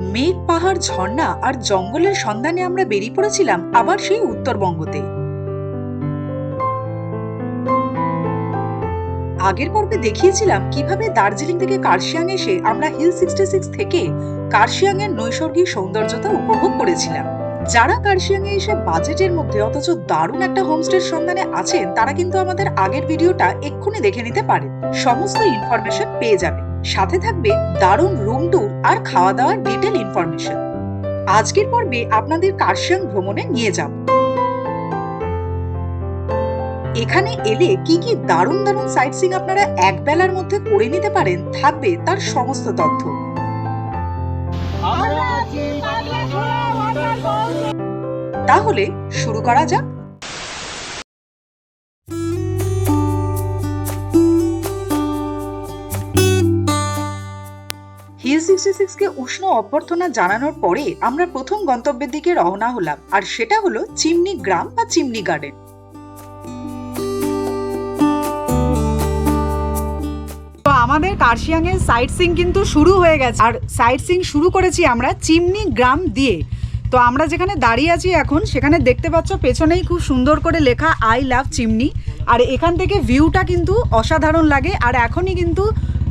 মেঘ, পাহাড়, ঝর্ণা আর জঙ্গলের সন্ধানে আমরা বেরিয়ে পড়েছিলাম আবার সেই উত্তরবঙ্গতে। আগের পর্বে দেখিয়েছিলাম কীভাবে দার্জিলিং থেকে কার্শিয়াং এসে আমরা হিল সিক্সটি সিক্স থেকে কার্শিয়াং এর নৈসর্গিক সৌন্দর্যতা উপভোগ করেছিলাম। যারা কার্শিয়াং এ এসে বাজেটের মধ্যে অথচ দারুণ একটা হোমস্টের সন্ধানে আছেন, তারা কিন্তু আমাদের আগের ভিডিওটা এক্ষুনি দেখে নিতে পারেন। সমস্ত ইনফরমেশন পেয়ে যাবে সাথে থাকবে দারুণ রুম ট্যুর আর খাওয়া দাওয়ার ডিটেল ইনফরমেশন আজকের পর্বে আপনাদের কার্শিয়াং ভ্রমণে নিয়ে যাব। এখানে এলে কি কি দারুণ দারুণ সাইট সিং আপনারা এক বেলার মধ্যে করে নিতে পারেন থাকবে তার সমস্ত তথ্য। তাহলে শুরু করা যাক। সিক্সটি উষ্ণ অভ্যর্থনা জানানোর পরে আমরা প্রথম গন্তব্যের দিকে রওনা হলাম, আর সেটা হলো চিমনি গ্রাম বা চিমনি গার্ডেন আমাদের কার্শিয়াং এর সাইট সিং কিন্তু শুরু হয়ে গেছে, আর সাইট সিং শুরু করেছি আমরা চিমনি গ্রাম দিয়ে। তো আমরা যেখানে দাঁড়িয়ে আছি এখন, সেখানে দেখতে পাচ্ছ পেছনেই খুব সুন্দর করে লেখা আই লাভ চিমনি। আর এখান থেকে ভিউটা কিন্তু অসাধারণ লাগে, আর এখনই কিন্তু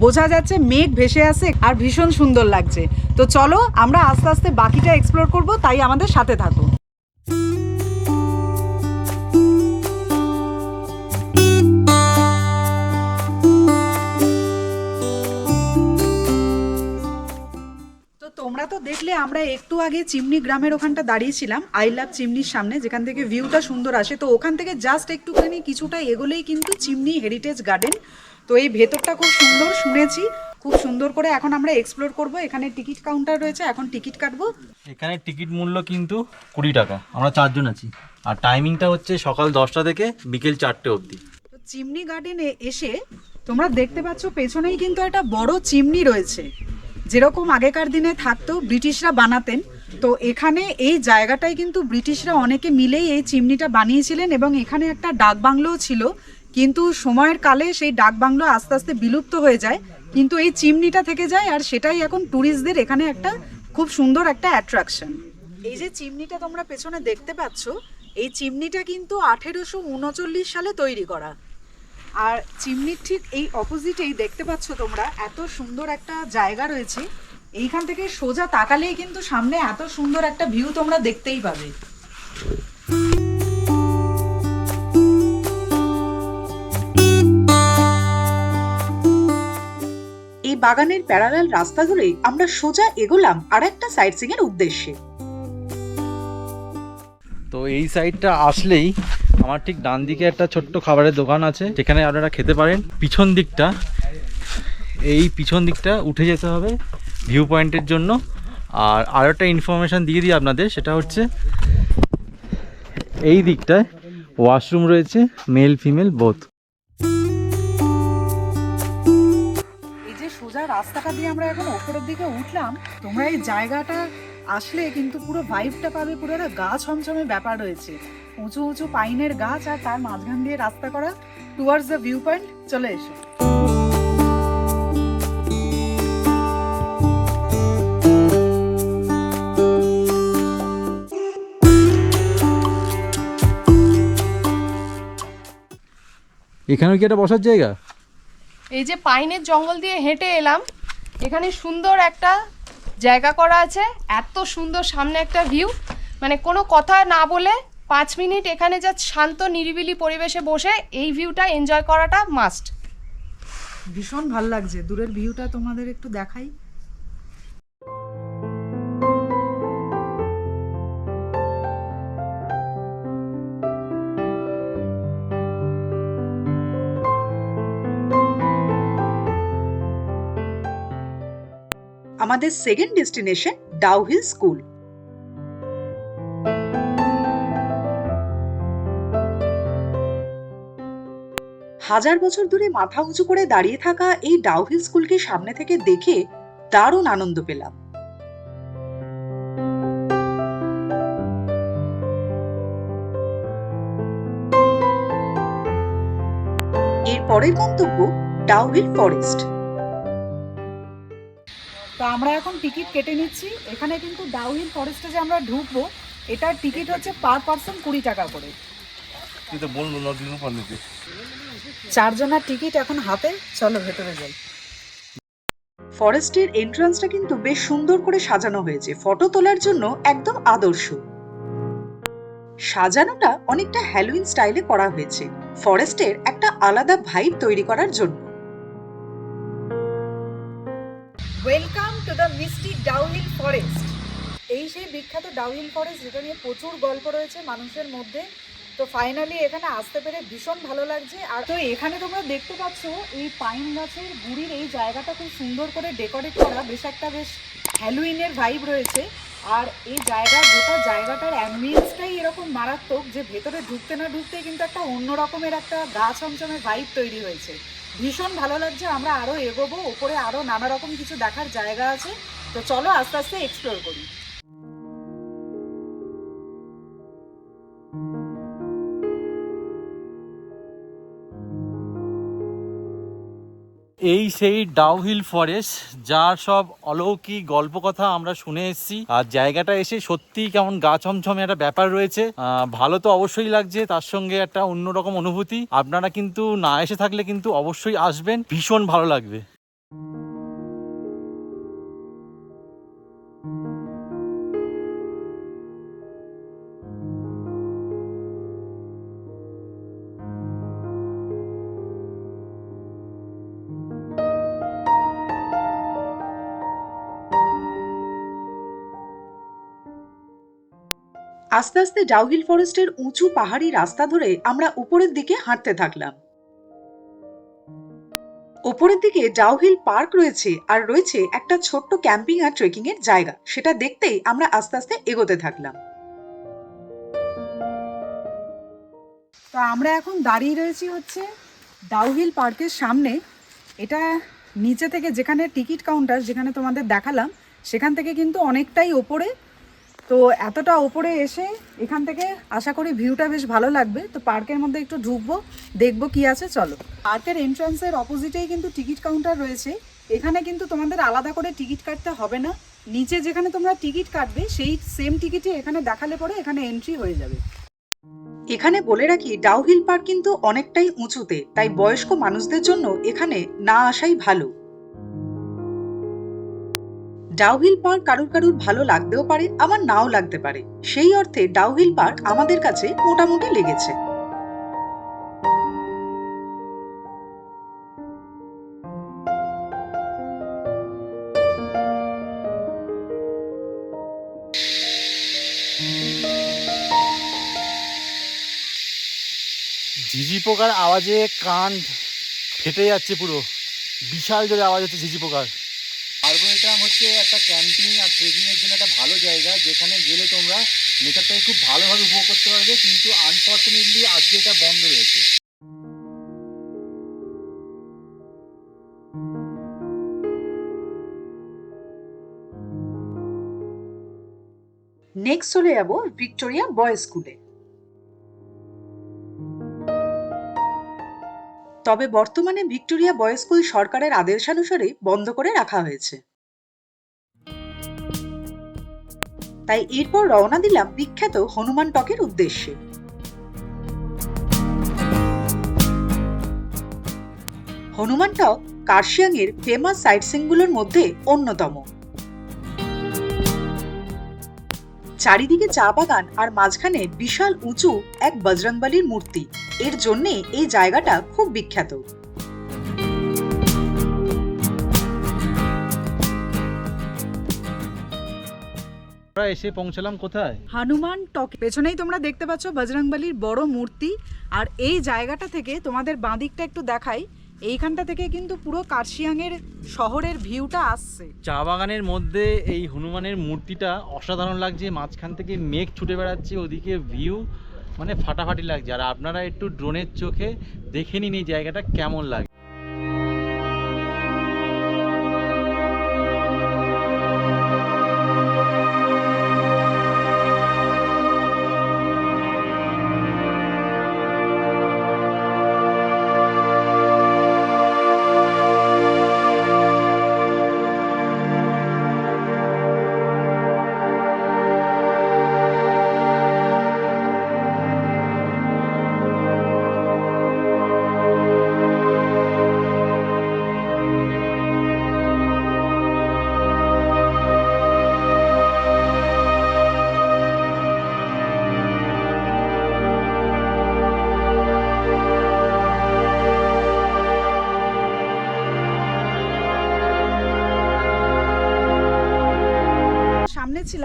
বোঝা যাচ্ছে মেঘ ভেসে আছে আর ভীষণ সুন্দর লাগছে। তো চলো আমরা আস্তে আস্তে বাকিটা এক্সপ্লোর করব, তাই আমাদের সাথে থাকো তো তো দেখলে আমরা একটু আগে চিমনি গ্রামের ওখানটা দাঁড়িয়েছিলাম। আই লাভ চিমনির সামনে যেখান থেকে ভিউটা সুন্দর আসে। তো ওখান থেকে জাস্ট একটুখানি কিছুটা এগোলেই কিন্তু চিমনি হেরিটেজ গার্ডেন তো এই ভেতরটা খুব সুন্দর শুনেছি। খুব সুন্দর করে এখন আমরা এক্সপ্লোর করব। এখানে টিকিট কাউন্টার রয়েছে এখন টিকিট কাটবো। এখানে টিকিট মূল্য কিন্তু কুড়ি টাকা। আমরা চারজন আছি। আর টাইমিংটা হচ্ছে সকাল দশটা থেকে বিকেল চারটে অবধি। তো চিমনি গার্ডেনে এসে তোমরা দেখতে পাচ্ছ পেছনেই কিন্তু একটা বড় চিমনি রয়েছে। যেরকম আগেকার দিনে থাকতো ব্রিটিশরা বানাতেন, তো এখানে এই জায়গাটায় কিন্তু ব্রিটিশরা অনেকে মিলেই এই চিমনিটা বানিয়েছিলেন এবং এখানে একটা ডাক বাংলোও ছিল। কিন্তু সময়ের কালে সেই ডাক বাংলো আস্তে আস্তে বিলুপ্ত হয়ে যায়, কিন্তু এই চিমনিটা থেকে যায় আর সেটাই এখন ট্যুরিস্টদের এখানে একটা খুব সুন্দর একটা অ্যাট্রাকশন এই যে চিমনিটা তোমরা পেছনে দেখতে পাচ্ছ, এই চিমনিটা কিন্তু আঠেরোশো উনচল্লিশ সালে তৈরি করা। আর চিমনির ঠিক এই অপোজিটেই দেখতে পাচ্ছ তোমরা, এত সুন্দর একটা জায়গা রয়েছে। এইখান থেকে সোজা তাকালেই কিন্তু সামনে এত সুন্দর একটা ভিউ তোমরা দেখতেই পাবে। এই বাগানের প্যারালাল রাস্তা ধরে আমরা সোজা এগোলাম আর একটা সাইট সিং এর উদ্দেশ্যে। তো এই সাইডটা আসলেই আমার ঠিক ডান দিকে একটা ছোট্ট খাবারের দোকান আছে, যেখানে আপনারা খেতে পারেন। পিছন দিকটা, এই পিছন দিকটা উঠে যেতে হবে ভিউ পয়েন্টের জন্য। আর আরও একটা ইনফরমেশান দিয়ে দিই আপনাদের, সেটা হচ্ছে এই দিকটায় ওয়াশরুম রয়েছে মেল ফিমেল বোথ এই যে সোজা রাস্তাটা দিয়ে আমরা এখন ওপরের দিকে উঠলাম, তোমরা এই জায়গাটা আসলে কিন্তু পুরো ভাইবটা পাবে, পুরো একটা গা ছমছমে ব্যাপার রয়েছে। উঁচু উঁচু পাইনের গাছ আর তার মাঝখান দিয়ে রাস্তা করা টুয়ার্ডস দ্য ভিউ পয়েন্ট চলে এসো। এখানে কি একটা বসার জায়গা? এই যে পাইনের জঙ্গল দিয়ে হেঁটে এলাম এখানে সুন্দর একটা জায়গা করা আছে এত সুন্দর সামনে একটা ভিউ মানে কোনো কথা না বলে পাঁচ মিনিট এখানে যা শান্ত, নিরিবিলি পরিবেশে বসে এই ভিউটা এনজয় করাটা মাস্ট ভীষণ ভালো লাগছে। দূরের ভিউটা তোমাদের একটু দেখাই। আমাদের সেকেন্ড ডেস্টিনেশন ডাউহিল স্কুল হাজার বছর ধরে মাথা উঁচু করে দাঁড়িয়ে থাকা এই ডাউহিল স্কুলকে সামনে থেকে দেখে দারুণ আনন্দ পেলাম। এর পরের গন্তব্য ডাউহিল ফরেস্ট। তো আমরা এখন টিকিট কেটে নিচ্ছি। এখানে কিন্তু ডাউহিল ফরেস্টে যে আমরা ঢুকবো এটার টিকিট হচ্ছে পার পার্সন কুড়ি টাকা করে। কিন্তু বলব নদীর উপর নিতে। চারজনের টিকিট এখন হাতে চলো ভেতরে যাই। ফরেস্টের এন্ট্রান্সটা কিন্তু বেশ সুন্দর করে সাজানো হয়েছে ফটো তোলার জন্য একদম আদর্শ। সাজানোটা অনেকটা হ্যালোইন স্টাইলে করা হয়েছে ফরেস্টের একটা আলাদা ভাইব তৈরি করার জন্য। Welcome to the misty Dow Hill forest এই সেই বিখ্যাত ডাউহিল ফরেস্ট যেটা নিয়ে প্রচুর গল্প রয়েছে মানুষের মধ্যে তো ফাইনালি এখানে আসতে পেরে ভীষণ ভালো লাগছে। আর তো এখানে তোমরা দেখতে পাচ্ছ, এই পাইন গাছের গুড়ির এই জায়গাটা খুব সুন্দর করে ডেকোরেট করা। বেশ একটা বেশ হ্যালোইনের ভাইব রয়েছে। আর এই জায়গা, গোটা জায়গাটার অ্যাম্বিয়েন্সটাই এরকম মারাত্মক যে ভেতরে ঢুকতে না ঢুকতে কিন্তু একটা অন্য রকমের একটা গা ছমছমের ভাইব তৈরি হয়েছে। ভীষণ ভালো লাগছে, আমরা আরও এগোবো। ওপরে আরও নানা রকম কিছু দেখার জায়গা আছে। তো চলো আস্তে আস্তে এক্সপ্লোর করি। এই সেই ডাউহিল ফরেস্ট যার সব অলৌকিক গল্প কথা আমরা শুনে এসেছি। আর জায়গাটা এসে সত্যি কেমন গা ছমছমে একটা ব্যাপার রয়েছে। ভালো তো অবশ্যই লাগছে, তার সঙ্গে একটা অন্যরকম অনুভূতি। আপনারা কিন্তু না এসে থাকলে কিন্তু অবশ্যই আসবেন। ভীষণ ভালো লাগবে। আস্তে আস্তে ডাউহিল ফরেস্টের উঁচু পাহাড়ি রাস্তা ধরে আমরা উপরের দিকে হাঁটতে থাকলাম। ওপরের দিকে ডাউহিল পার্ক রয়েছে আর রয়েছে একটা ছোট্ট ক্যাম্পিং আর ট্রেকিং এর জায়গা। সেটা দেখতেই আমরা আস্তে আস্তে এগোতে থাকলাম। তো আমরা এখন দাঁড়িয়ে রয়েছি হচ্ছে ডাউহিল পার্কের সামনে। এটা নিচে থেকে যেখানে টিকিট কাউন্টার যেখানে তোমাদের দেখালাম, সেখান থেকে কিন্তু অনেকটাই ওপরে তো এতটা ওপরে এসে এখান থেকে আশা করি ভিউটা বেশ ভালো লাগবে। তো পার্কের মধ্যে একটু ঢুকবো, দেখব কি আছে, চলো। পার্কের এন্ট্রান্সের অপোজিটেই কিন্তু টিকিট কাউন্টার রয়েছে। এখানে কিন্তু তোমাদের আলাদা করে টিকিট কাটতে হবে না। নিচে যেখানে তোমরা টিকিট কাটবে, সেই সেম টিকিটই এখানে দেখালে পরে এখানে এন্ট্রি হয়ে যাবে। এখানে বলে রাখি ডাউহিল পার্ক কিন্তু অনেকটাই উঁচুতে, তাই বয়স্ক মানুষদের জন্য এখানে না আসাই ভালো। ডাউহিল পার্ক কারুর কারুর ভালো লাগতেও পারে, আবার নাও লাগতে পারে। সেই অর্থে ডাউহিল পার্ক আমাদের কাছে মোটামুটি লেগেছে। ঝিঝি পোকার আওয়াজে কান ফেটে যাচ্ছে পুরো। বিশাল জোরে আওয়াজ হচ্ছে ঝিঝি পোকার। আরবোরেটাম হচ্ছে একটা ক্যাম্পিং আর ট্রেকিং এর জন্য একটা ভালো জায়গা, যেখানে গেলে তোমরা নেচারটাকে খুব ভালোভাবে উপভোগ করতে পারবে, কিন্তু আনফর্চুনেটলি আজকে এটা বন্ধ রয়েছে। নেক্সট চলে যাব ভিক্টোরিয়া বয়েজ স্কুলে তবে বর্তমানে ভিক্টোরিয়া বয়েজ স্কুল সরকারের আদেশানুসারে বন্ধ করে রাখা হয়েছে। তাই এরপর রওনা দিলাম বিখ্যাত হনুমান টকের উদ্দেশ্যে। হনুমান টক কার্শিয়াংয়ের ফেমাস সাইট সিনগুলোর মধ্যে অন্যতম। চারিদিকে চা বাগান আর মাঝখানে বিশাল উঁচু এক বজরংবলির মূর্তি। এর জন্যে এই জায়গাটা খুব বিখ্যাত। আমরা এসে পৌঁছালাম কোথায়? হনুমান টক। পেছনেই তোমরা দেখতে পাচ্ছ বজরংবলির বড় মূর্তি। আর এই জায়গাটা থেকে তোমাদের বাঁদিকটা একটু দেখাই। এইখানটা থেকে কিন্তু পুরো কার্শিয়াংয়ের শহরের ভিউটা আসছে। চা বাগানের মধ্যে এই হনুমানের মূর্তিটা অসাধারণ লাগছে, মাঝখান থেকে মেঘ ছুটে বেড়াচ্ছে, ওদিকে ভিউ মানে ফাটাফাটি লাগছে। আর আপনারা একটু ড্রোনের চোখে দেখে নিন এই জায়গাটা কেমন লাগে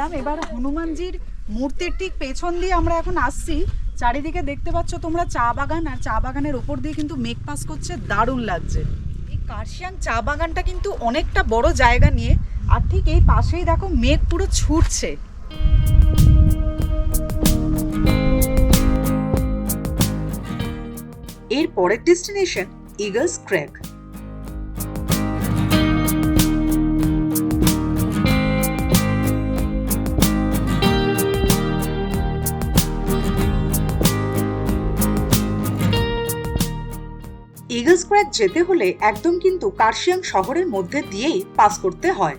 গিয়েছিলাম এবার হনুমানজির মূর্তির ঠিক পেছন দিয়ে আমরা এখন আসছি। চারিদিকে দেখতে পাচ্ছ তোমরা চা বাগান, আর চা বাগানের ওপর দিয়ে কিন্তু মেঘ পাস করছে, দারুণ লাগছে। এই কার্শিয়াং চা বাগানটা কিন্তু অনেকটা বড় জায়গা নিয়ে, আর ঠিক এই পাশেই দেখো মেঘ পুরো ছুটছে। এর পরের ডেস্টিনেশন ইগলস ক্র্যাক ক্র্যাক যেতে হলে একদম কিন্তু কার্শিয়াং শহরের মধ্যে দিয়েই পাস করতে হয়।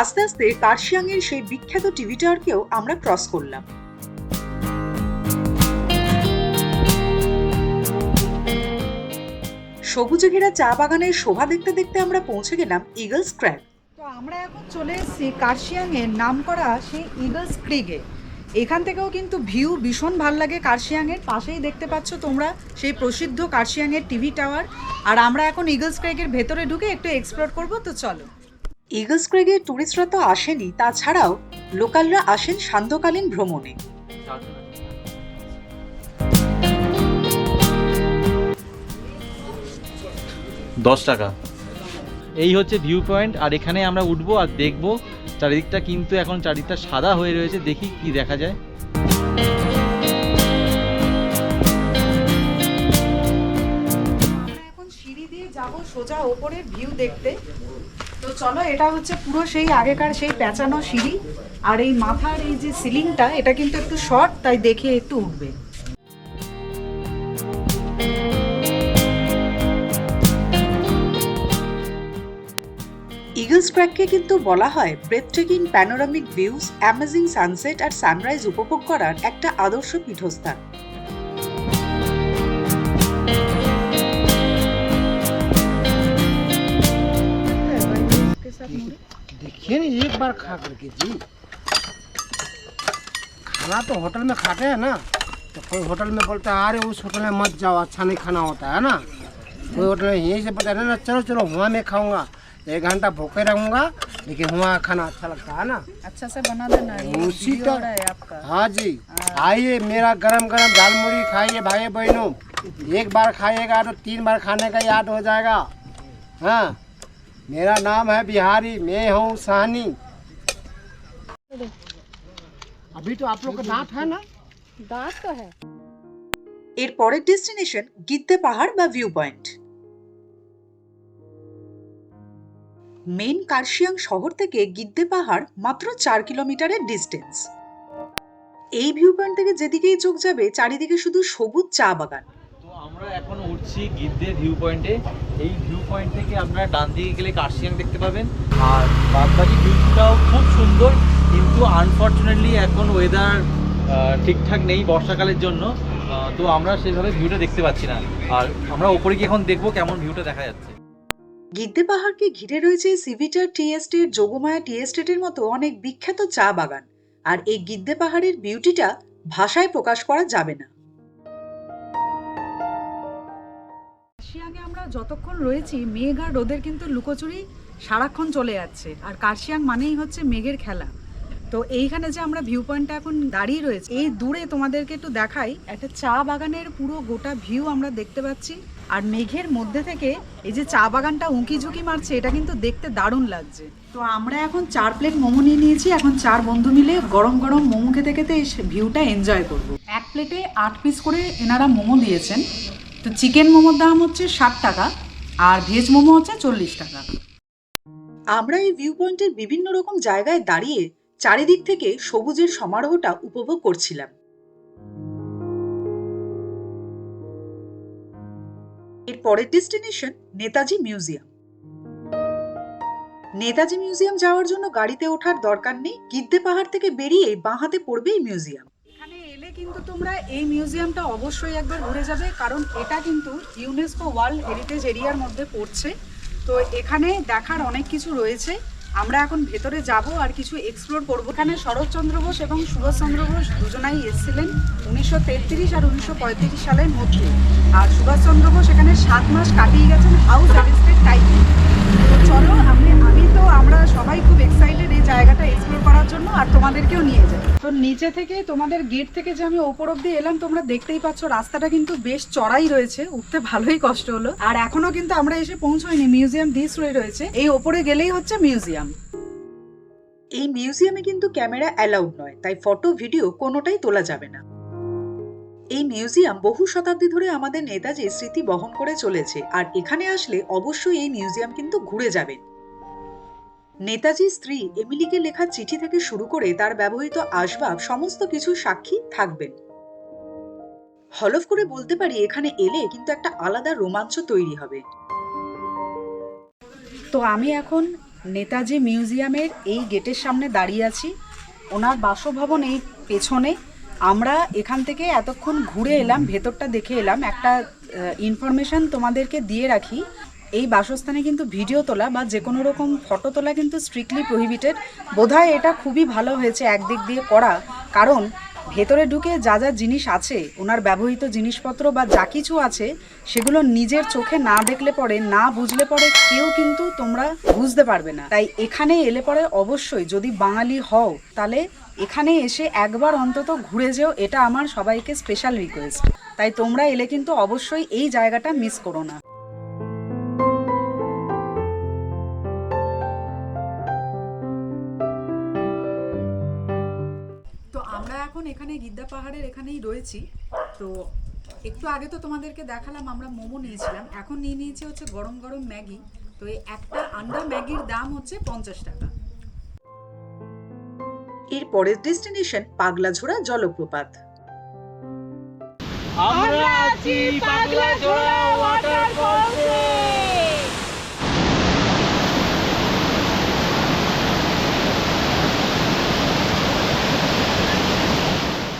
আস্তে আস্তে কার্শিয়াংয়ের সেই বিখ্যাত টিভি টাওয়ারকেও আমরা ক্রস করলাম। সবুজে ঘেরা চা বাগানের শোভা দেখতে দেখতে আমরা পৌঁছে গেলাম ইগলস ক্র্যাক তো আমরা এখন চলে এসেছি কার্শিয়াংয়ের নাম করা সেই ইগলস ক্রিগে এখান থেকেও কিন্তু ভিউ ভীষণ ভালো লাগে কার্শিয়াংয়ের। পাশেই দেখতে পাচ্ছ তোমরা সেই প্রসিদ্ধ কার্শিয়াংয়ের টিভি টাওয়ার আর আমরা এখন ইগলস ক্রেগের ভেতরে ঢুকে একটু এক্সপ্লোর করব তো চলো। ইগলস ক্র্যাগে টুরিস্টরা তো আসেনি তাছাড়াও লোকালরা আসেন সান্ধ্যকালীন ভ্রমণে। দশ টাকা। এই হচ্ছে ভিউ পয়েন্ট আর এখানে আমরা উঠবো আর দেখব। চারিদিকটা কিন্তু এখন চারিদিকটা সাদা হয়ে রয়েছে, দেখি কি দেখা যায়। এখন সিঁড়ি দিয়ে যাব সোজা ওপরের ভিউ দেখতে। তো চলো, এটা হচ্ছে পুরো সেই আগেকার সেই পেঁচানো সিঁড়ি। আর এই মাথার এই যে সিলিংটা এটা কিন্তু একটু শর্ট তাই দেখে একটু উঠবে। ক্র্যাককে কিন্তু বলা হয় breathtaking panoramic views amazing sunset আর সানরাইজ উপভোগ করার একটা আদর্শ পীঠস্থান देखिए ना एक बार खा करके जी खाना तो होटल में खाते हैं ना तो कोई होटल में बोलता है अरे उस होटल में मत जाओ अच्छा नहीं खाना होता है ना कोई होटल में यहीं से बता ना चलो चलो वहाँ मैं खाऊंगा एक घंटा भूखे रहूंगा लेकिन वहाँ खाना अच्छा लगता है ना अच्छा से बना देना उसी तो हाँ जी आइए मेरा गरम गरम दाल मुड़ी खाइए भाई बहनों एक बार खाइएगा तो तीन बार खाने का याद हो जाएगा हाँ मेरा नाम है बिहारी मैं हूँ साहनी अभी तो आप लोग का दांत है ना দাঁত তো হ্যাঁ এর পরের ডেস্টিনেশন গিদ্দে পাহাড় বা ভিউ পয়েন্ট মেন কার্শিয়াং শহর থেকে গিদ্দে পাহাড় মাত্র চার কিলোমিটারের ডিস্টেন্স এই ভিউ পয়েন্ট থেকে যেদিকেই চোখ যাবে, চারিদিকে শুধু সবুজ চা বাগান। তো আমরা এখন উঠছি গিদ্দে ভিউ পয়েন্টে এই ভিউ পয়েন্ট থেকে আপনারা ডান দিকে গেলে কার্শিয়াং দেখতে পাবেন। আর বাদবাকি ভিউটাও খুব সুন্দর, কিন্তু আনফর্চুনেটলি এখন ওয়েদার ঠিকঠাক নেই বর্ষাকালের জন্য। তো আমরা সেভাবে ভিউটা দেখতে পাচ্ছি না। আর আমরা ওপরে গিয়ে এখন দেখব কেমন ভিউটা দেখা যাচ্ছে। গিদ্দে পাহাড়কে ঘিরে রয়েছে সিভিটার টি এস্টেট যোগমায়া টি এস্টেটের মতো অনেক বিখ্যাত চা বাগান। আর এই গিদ্দে পাহাড়ের বিউটিটা ভাষায় প্রকাশ করা যাবে না। কার্শিয়াংয়ে আমরা যতক্ষণ রয়েছি, মেঘ আর রোদের কিন্তু লুকোচুরি সারাক্ষণ চলে যাচ্ছে। আর কার্শিয়াং মানেই হচ্ছে মেঘের খেলা। তো এইখানে যে আমরা ভিউ পয়েন্টটা এখন দাঁড়িয়ে রয়েছে, এই দূরে তোমাদেরকে একটু দেখাই, একটা চা বাগানের পুরো গোটা ভিউ আমরা দেখতে পাচ্ছি। আর মেঘের মধ্যে থেকে এই যে চা বাগানটা উঁকি ঝুঁকি মারছে, এটা কিন্তু দেখতে দারুণ লাগছে। তো আমরা এখন চার প্লেট মোমো নিয়ে নিয়েছি, এখন চার বন্ধু মিলে গরম গরম মোমো খেতে খেতে এই ভিউটা এনজয় করব। এক প্লেটে আট পিস করে এনারা মোমো দিয়েছেন। তো চিকেন মোমোর দাম হচ্ছে ষাট টাকা, আর ভেজ মোমো হচ্ছে চল্লিশ টাকা। আমরা এই ভিউ পয়েন্টের বিভিন্ন রকম জায়গায় দাঁড়িয়ে চারিদিক থেকে সবুজের সমারোহটা উপভোগ করছিলাম। এর পরের destination Netaji museum. Netaji museum যাওয়ার জন্য গাড়িতে ওঠার দরকার নেই, গিদ্দে পাহাড় থেকে বেরিয়ে বাঁহাতে পড়বে এই মিউজিয়াম। এখানে এলে কিন্তু তোমরা এই মিউজিয়ামটা অবশ্যই একবার ঘুরে যাবে, কারণ এটা কিন্তু ইউনেস্কো ওয়ার্ল্ড হেরিটেজ এরিয়ার মধ্যে পড়ছে। তো এখানে দেখার অনেক কিছু রয়েছে। আমরা এখন ভেতরে যাব আর কিছু এক্সপ্লোর করব। এখানে শরৎচন্দ্র বোস এবং সুভাষচন্দ্র বোস দুজনাই এসেছিলেন উনিশশো তেত্রিশ আর উনিশশো পঁয়ত্রিশ সালের মধ্যে। আর সুভাষচন্দ্র বোস এখানে সাত মাস কাটিয়ে গেছেন হাউস অ্যারেস্টেড টাইপ তো চলো আমি তো আমরা সবাই খুব এক্সাইটেড এই জায়গাটা এক্সপ্লোর করার জন্য আর তোমাদেরকেও নিয়ে যাই। তো নিচে থেকে তোমাদের গেট থেকে যে আমি ওপর অব্দি এলাম, তোমরা দেখতেই পাচ্ছ রাস্তাটা কিন্তু বেশ চড়াই রয়েছে, উঠতে ভালোই কষ্ট হলো। আর এখনও কিন্তু আমরা এসে পৌঁছইনি মিউজিয়াম দিস রয়ে রয়েছে। এই ওপরে গেলেই হচ্ছে মিউজিয়াম এই মিউজিয়ামে কিন্তু ক্যামেরা অ্যালাউড নয়, তাই ফটো ভিডিও কোনোটাই তোলা যাবে না। এই মিউজিয়াম বহু শতাব্দী ধরে আমাদের নেতাজির স্মৃতি বহন করে চলেছে, আর এখানে আসলে অবশ্যই এই মিউজিয়াম কিন্তু ঘুরে যাবেন নেতাজির স্ত্রী এমিলিকে লেখা চিঠি থেকে শুরু করে তার ব্যবহৃত আসবাব সমস্ত কিছু সাক্ষী থাকবেন। হলফ করে বলতে পারি এখানে এলে কিন্তু একটা আলাদা রোমাঞ্চ তৈরি হবে। তো আমি এখন নেতাজি মিউজিয়ামের এই গেটের সামনে দাঁড়িয়ে আছি। ওনার বাসভবন এই পেছনে। আমরা এখান থেকে এতক্ষণ ঘুরে এলাম, ভেতরটা দেখে এলাম। একটা ইনফরমেশন তোমাদেরকে দিয়ে রাখি। এই বাসস্থানে কিন্তু ভিডিও তোলা বা যে কোনো রকম ফটো তোলা কিন্তু স্ট্রিক্টলি প্রহিবিটেড বোধহয় এটা খুবই ভালো হয়েছে একদিক দিয়ে করা। কারণ ভেতরে ঢুকে যা যা জিনিস আছে, ওনার ব্যবহৃত জিনিসপত্র বা যা কিছু আছে, সেগুলো নিজের চোখে না দেখলে পরে, না বুঝলে পরে কেউ কিন্তু তোমরা বুঝতে পারবে না। তাই এখানে এলে পরে অবশ্যই যদি বাঙালি হও, তাহলে এখানে এসে একবার অন্তত ঘুরে যেও, এটা আমার সবাইকে স্পেশাল রিকোয়েস্ট তাই তোমরা এলে কিন্তু অবশ্যই এই জায়গাটা মিস করো না। এখন গিদ্দা পাহাড়ের এখানেই রয়েছি। তো একটু আগে তো তোমাদেরকে দেখালাম আমরা মোমো নিয়েছিলাম। এখন নিয়ে নিয়েছি হচ্ছে গরম গরম ম্যাগি। তো এই একটা আন্ডা ম্যাগির দাম হচ্ছে পঞ্চাশ টাকা। এর পরের ডেস্টিনেশন পাগলাঝোড়া জলপ্রপাত। আমরা আছি পাগলা জোড়া ওয়াটারফলসে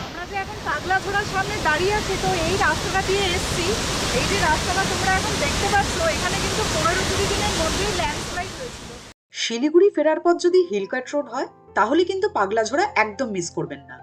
আমরা যে এখন পাগলা ঘোড়ার সামনে দাঁড়িয়ে আছি, তো এই রাস্তাটা দিয়ে এসছি। এই যে রাস্তাটা তোমরা এখন দেখতে পাচ্ছ, এখানে কিন্তু পনেরো কুড়ি দিনের মধ্যেই ল্যান্ডস্লাইড হয়েছিল। শিলিগুড়ি ফেরার পর যদি হিলকাট রোড হয়, তাহলে কিন্তু পাগলাঝোড়া একদম মিস করবেন না।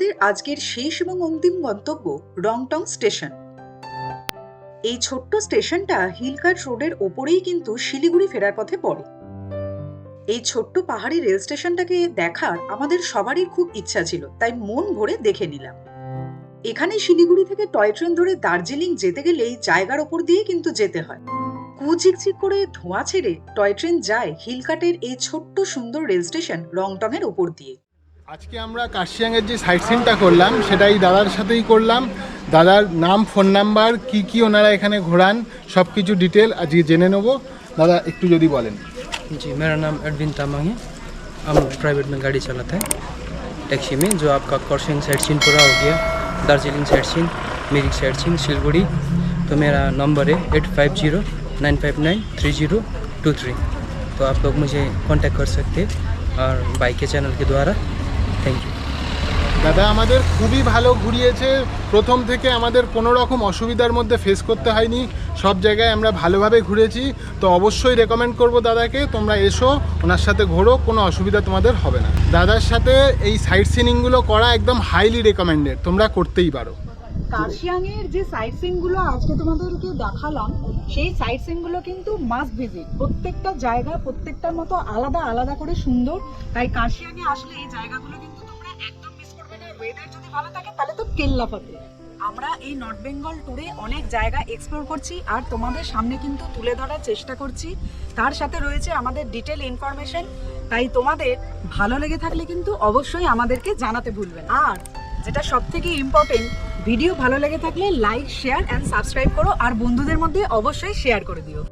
আমাদের আজকের শেষ এবং অন্তিম গন্তব্য রংটং স্টেশন। এই ছোট্ট স্টেশনটা হিলকাট রোডের ওপরেই কিন্তু শিলিগুড়ি ফেরার পথে পড়ে। এই ছোট্ট পাহাড়ি রেল স্টেশনটাকে দেখার আমাদের সবারই খুব ইচ্ছা ছিল, তাই মন ভরে দেখে নিলাম। এখানে শিলিগুড়ি থেকে টয় ট্রেন ধরে দার্জিলিং যেতে গেলে এই জায়গার ওপর দিয়ে কিন্তু যেতে হয়। কুচিকচিক করে ধোঁয়া ছেড়ে টয় ট্রেন যায় হিলকাটের এই ছোট্ট সুন্দর রেল স্টেশন রংটং এর ওপর দিয়ে। আজকে আমরা কার্শিয়াংয়ের যে সাইট সিনটা করলাম সেটাই দাদার সাথেই করলাম দাদার নাম ফোন নাম্বার কি কি ওনারা এখানে ঘোরান সব কিছু ডিটেল আজকে জেনে নেব দাদা একটু যদি বলেন जी मेरा नाम एडविन तामांग है हम प्राइवेट में गाड़ी चलाते हैं टैक्सी में जो आपका कॉर्सिंग साइड सीन पूरा हो गया Darjeeling side scene Mirik side scene Siliguri तो मेरा नंबर है eight five zero nine five nine three zero two three तो आप लोग मुझे कांटेक्ट कर सकते हैं और बाइक के चैनल के द्वारा থ্যাংক ইউ দাদা আমাদের খুবই ভালো ঘুরিয়েছে। প্রথম থেকে আমাদের কোনো রকম অসুবিধার মধ্যে ফেস করতে হয়নি। সব জায়গায় আমরা ভালোভাবে ঘুরেছি। তো অবশ্যই রেকমেন্ড করব দাদাকে। তোমরা এসো ওনার সাথে ঘোরো কোনো অসুবিধা তোমাদের হবে না। দাদার সাথে এই সাইট সিনিংগুলো করা একদম হাইলি রেকমেন্ডেড তোমরা করতেই পারো। কার্শিয়াংয়ের যে সাইট সিনগুলো আজকে তোমাদেরকে দেখালাম সেই সাইট সিনগুলো কিন্তু মাস্ট ভিজিট প্রত্যেকটা জায়গা প্রত্যেকটার মতো আলাদা আলাদা করে সুন্দর। তাই কার্শিয়াংয়ে আসলে এই জায়গাগুলো ওয়েদার যদি ভালো থাকে, তাহলে তো কেল্লা ফাতে আমরা এই নর্থ বেঙ্গল ট্যুরে অনেক জায়গা এক্সপ্লোর করছি, আর তোমাদের সামনে কিন্তু তুলে ধরার চেষ্টা করছি। তার সাথে রয়েছে আমাদের ডিটেল ইনফরমেশন তাই তোমাদের ভালো লেগে থাকলে কিন্তু অবশ্যই আমাদেরকে জানাতে ভুলবে আর যেটা সব থেকে ইম্পর্টেন্ট ভিডিও ভালো লেগে থাকলে লাইক শেয়ার অ্যান্ড সাবস্ক্রাইব করো, আর বন্ধুদের মধ্যে অবশ্যই শেয়ার করে দিও।